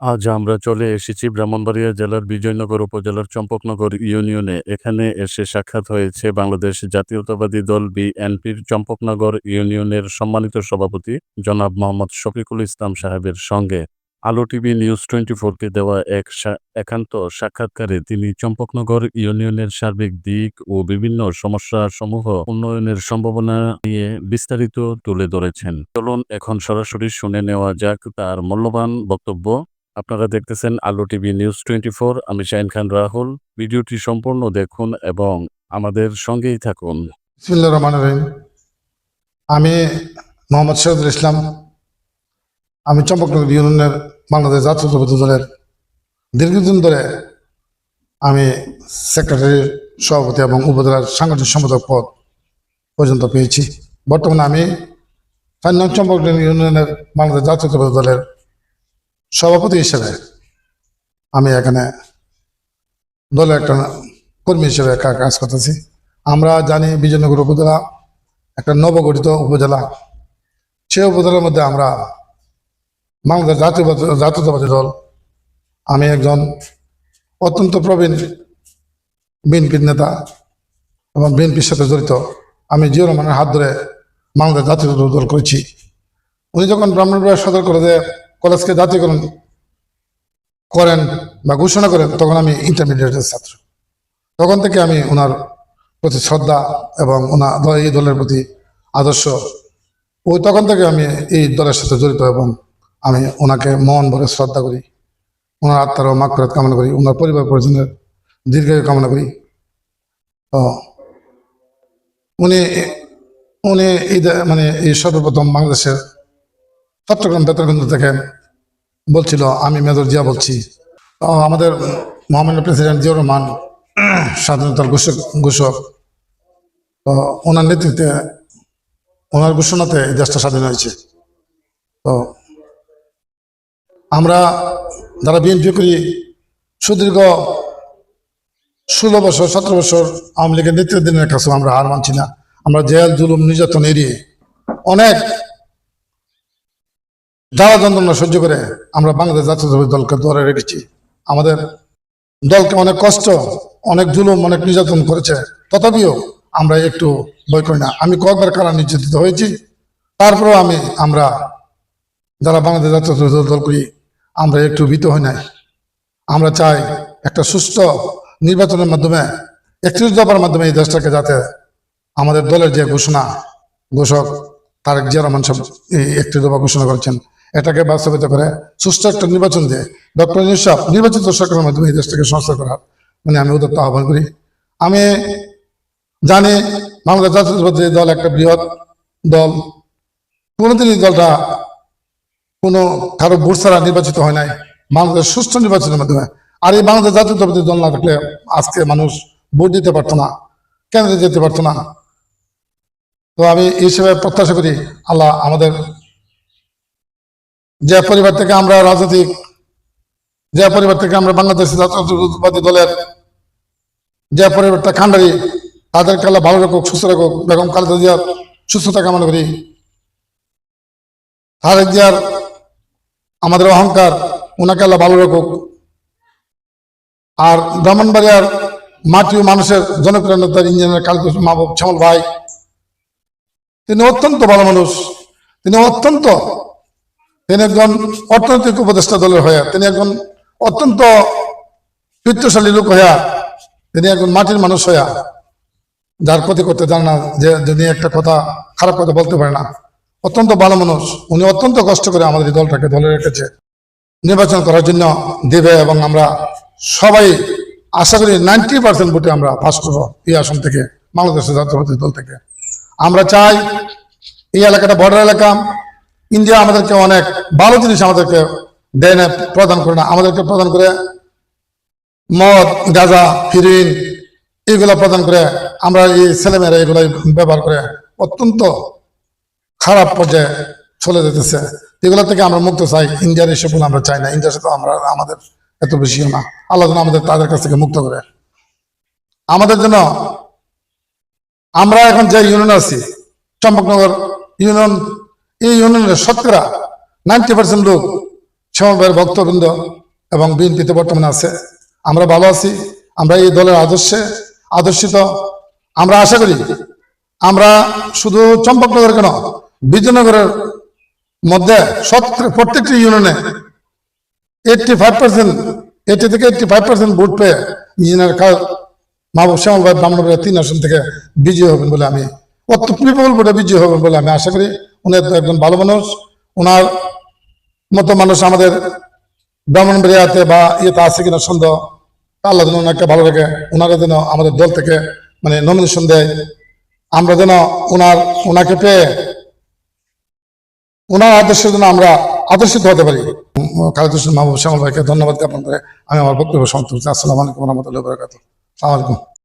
আজ আমরা চলে এসেছি ব্রাহ্মণবাড়িয়া জেলার বিজয়নগর উপজেলার চম্পকনগর ইউনিয়নে। এখানে এসে সাক্ষাৎ হয়েছে বাংলাদেশ জাতীয়তাবাদী দল বিএনপির চম্পকনগর ইউনিয়নের সম্মানিত সভাপতি জনাব মোহাম্মদ শফিকুল ইসলাম সাহেবের সঙ্গে। আলো টিভি নিউজ টোয়েন্টি ফোরকে দেওয়া এক একান্ত সাক্ষাৎকারে তিনি চম্পকনগর ইউনিয়নের সার্বিক দিক ও বিভিন্ন সমস্যা সমূহ উন্নয়নের সম্ভাবনা নিয়ে বিস্তারিত তুলে ধরেছেন। চলুন এখন সরাসরি শুনে নেওয়া যাক তার মূল্যবান বক্তব্য। আপনারা দেখতেছেন আলো টিভি নিউজ টোয়েন্টি ফোর আমি শাহিন খান রাহুল। ভিডিওটি সম্পূর্ণ দেখুন এবং আমাদের সঙ্গেই থাকুন। রহমান রহিম। আমি মোহাম্মদ শহীদুল ইসলাম। আমি চম্পকনগর ইউনিয়নের বাংলাদেশ জাতীয়তাবাদী দলের দীর্ঘদিন ধরে আমি সেক্রেটারি সভাপতি এবং উপজেলার সাংগঠনিক সম্পাদক পদ পর্যন্ত পেয়েছি। বর্তমানে আমি ফাইনাল চম্পকনগর ইউনিয়নের বাংলাদেশ জাতীয়তাবাদী দলের সভাপতি হিসেবে আমি এখানে দলের একটা কর্মী হিসেবে কাজ করতেছি। আমরা জানি বিজয়নগর উপজেলা একটা নবগঠিত উপজেলা। সে উপজেলার মধ্যে আমরা বাংলাদেশ জাতীয় জাতীয়তাবাদী দল। আমি একজন অত্যন্ত প্রবীণ বিএনপির নেতা এবং বিএনপির সাথে জড়িত। আমি জিও রহমানের হাত ধরে বাংলাদেশ জাতীয়তাবাদী দল করেছি। উনি যখন ব্রাহ্মণবাড়িয়া সদর কলেজে কলেজকে জাতীয়করণ করেন বা ঘোষণা করেন, তখন আমি ইন্টারমিডিয়েটের ছাত্র। তখন থেকে আমি ওনার প্রতি শ্রদ্ধা এবং ওনার এই দলের প্রতি আদর্শ। ওই তখন থেকে আমি এই দলের সাথে জড়িত এবং আমি ওনাকে মন ভরে শ্রদ্ধা করি। ওনার আত্মারও মাকফরাত কামনা করি। ওনার পরিবার পরিজনের দীর্ঘায়ু কামনা করি। তো, উনি উনি এই মানে এই সর্বপ্রথম বাংলাদেশের চট্টগ্রাম বেতনকেন্দ্র থেকে বলছিল, আমি মেজর জিয়া বলছি। আমাদের মহামান্য প্রেসিডেন্ট জিয়াউর রহমান, স্বাধীনতার ঘোষক ঘোষক, তো ওনার নেতৃত্বে, ওনার ঘোষণাতে এই দেশটা স্বাধীন হয়েছে। তো আমরা যারা বিএনপি করি, সুদীর্ঘ ষোলো বছর, সতেরো বছর আওয়ামী লীগের নেতৃত্বের কাছে আমরা হার মানছি না। আমরা জেল, জুলুম, নির্যাতন এড়িয়ে অনেক জ্বালা যন্ত্রণা সহ্য করে আমরা বাংলাদেশ জাতীয়তাবাদী দলকে ধরে রেখেছি। আমাদের দলকে অনেক কষ্ট, অনেক জুলুম, অনেক নির্যাতন করেছে। তথাপিও আমরা একটু ভয় করি না। আমি কয়েকবার কারা নির্যাতিত হয়েছি, তারপরেও আমি, আমরা যারা বাংলাদেশ জাতীয় দল করি, আমরা একটু ভীত হই নাই। আমরা চাই একটা সুস্থ নির্বাচনের মাধ্যমে, একত্রিশ দফার মাধ্যমে এই দেশটাকে যাতে আমাদের দলের যে ঘোষণা, ঘোষক তারেক জিয়া রহমান সাহেব এই একত্রিশ দফা ঘোষণা করেছেন এটাকে বাস্তবায়িত করে সুষ্ঠু একটা নির্বাচন দিয়ে ডক্টর ইউসুফ নির্বাচিত সরকারের মাধ্যমে এই দেশটাকে সংস্কার করার। মানে আমি উদ্যোক্ত আহ্বান করি। আমি জানি বাংলাদেশ জাতীয়তাবাদী দল একটা বৃহৎ দল। কোনোদিনই দলটা কোনো কারও ভোট ছাড়া নির্বাচিত হয় নাই। বাংলাদেশ সুষ্ঠু নির্বাচনের মাধ্যমে। আর এই বাংলাদেশ জাতীয়তাবাদী দল না থাকলে আজকে মানুষ ভোট দিতে পারতো না। কেন্দ্রে যেতে পারতো না? তো আমি এই হিসেবে প্রত্যাশা করি আল্লাহ আমাদের যে পরিবার থেকে আমরা রাজনৈতিক, যে পরিবার থেকে আমরা বাংলাদেশ জাতীয়তাবাদী দলের, যে পরিবারটা খান্ডারি তাদেরকে আল্লাহ ভালো রাখুক, সুস্থ রাখুক, বেগম খালেদা জিয়ার সুস্থতা কামনা করি। তারেক জিয়ার আমাদের অহংকার ওনাকে আল্লাহ ভালো রাখুক। আর ব্রাহ্মণবাড়িয়ার মাটি ও মানুষের জনপ্রিয় নেতার ইঞ্জিনিয়ার কালকুশ মাহবুব শ্যামল ভাই, তিনি অত্যন্ত ভালো মানুষ, তিনি অত্যন্ত তিনি একজন অর্থনৈতিক উপদেষ্টা দলের হয়ে, তিনি একজন অত্যন্ত বৃত্তশালী লোক হইয়া তিনি একজন মাটির মানুষ হইয়া যার ক্ষতি করতে জানে না, যে যিনি একটা কথা, খারাপ কথা বলতে পারে না। অত্যন্ত ভালো মানুষ। উনি অত্যন্ত কষ্ট করে আমাদের দলটাকে দলে রেখেছে। নির্বাচন করার জন্য দেবে এবং আমরা সবাই আশা করি নাইনটি পার্সেন্ট ভোটে আমরা পাস করব এই আসন থেকে, বাংলাদেশের জাতীয়বাদী দল থেকে। আমরা চাই এই এলাকাটা বর্ডার এলাকা ইন্ডিয়া আমাদেরকে অনেক ভালো জিনিস আমাদেরকে দেয় না, প্রদান করে না। আমাদেরকে প্রদান করে মদ, গাঁজা, হিরোইন, এগুলো প্রদান করে। আমরা এই ছেলেমেয়েরা এগুলো ব্যবহার করে অত্যন্ত খারাপ পর্যায়ে চলে যেতেছে। এগুলো থেকে আমরা মুক্ত চাই। ইন্ডিয়ার এসব আমরা চাই না। ইন্ডিয়ার সাথে আমরা, আমাদের এত বেশিও না। আল্লাহ যেন আমাদের, তাদের কাছ থেকে মুক্ত করে। আমাদের জন্য আমরা এখন যে ইউনিয়ন আছি, চম্পকনগর ইউনিয়ন এই ইউনিয়নের শতকরা নাইনটি পার্সেন্ট লোক ভাইয়ের ভক্তবৃন্দ এবং বিএনপিতে বর্তমানে আছে। আমরা ভালো আছি, আমরা এই দলের আদর্শে আদর্শিত। আমরা আশা করি আমরা শুধু চম্পকনগর কেন, বিজয়নগরের মধ্যে প্রত্যেকটি ইউনিয়নে এইটটি ফাইভ পার্সেন্ট, এইটি থেকে এইটটি ফাইভ পার্সেন্ট ভোট পেয়ে ইঞ্জিনিয়ার কাজ মাহবুব শ্যামল ভাই তিন আসন থেকে বিজয়ী হবেন বলে আমি অত পিপল ভোটে বিজয়ী হবেন বলে আমি আশা করি। উনি তো একজন ভালো মানুষ। ওনার মতো মানুষ আমাদের ব্রাহ্মণবাড়িয়াতে বা ইয়েতে আছে কিনা সন্দেহ। আল্লাহ যেন ওনাকে ভালো রেখে ওনারা যেন আমাদের দল থেকে মানে নমিনেশন দেয়। আমরা যেন ওনার ওনাকে পেয়ে ওনার আদর্শের জন্য আমরা আদর্শিত হতে পারি। হোসেন মাহবুব শ্যামল ভাইকে ধন্যবাদ জ্ঞাপন করে আমি আমার বক্তব্য সমাপ্ত করছি। আসসালামু আলাইকুম রহমতুল্লাহ বরকাত সালামালাইকুম